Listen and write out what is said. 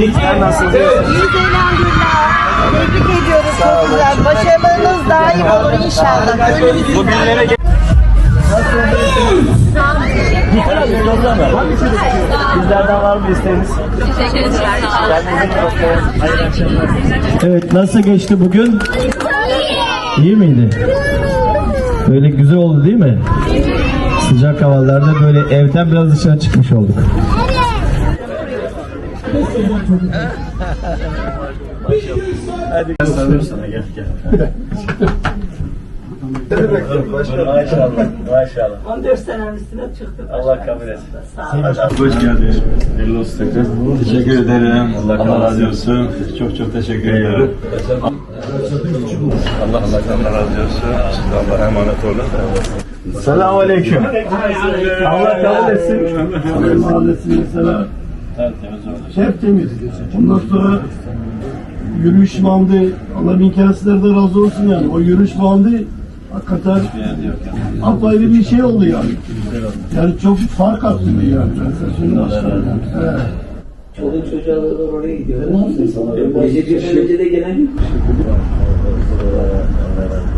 İyiyiz elhamdülillah. Tebrik ediyoruz çok güzel. Başarılarınız daim olur inşallah. Gönlümüzün Bugünlere gel. Bizlerden var mı isteğiniz? Evet nasıl geçti bugün? İyi miydi? Böyle güzel oldu değil mi? Sıcak havalarda böyle evden biraz dışarı çıkmış olduk. Hadi gel sarılayım sana gel gel. Maşallah, maşallah. 14 senenin üstüne çıktık. Allah kabul etsin. Hoş geldin. Hayırlı olsun tekrar. Teşekkür ederim. Allah razı olsun. Çok çok teşekkür ederim. Allah Allah Allah razı olsun. Siz Allah'a emanet olun. Selamun Aleyküm. Allah kabul etsin. Mahallesine selam. Tertemiz oldu. Hep temiz. Ondan sonra yürüyüş bandı, Allah bin de razı olsun yani. O yürüyüş bandı hakikaten apayrı bir şey oldu yani. Yani çok fark attı bir yani. Ben. Çoluk çocuğa da oraya gidiyor. Ne yapsın sana? Gece bir gece de gelen yok. Allah razı olsun.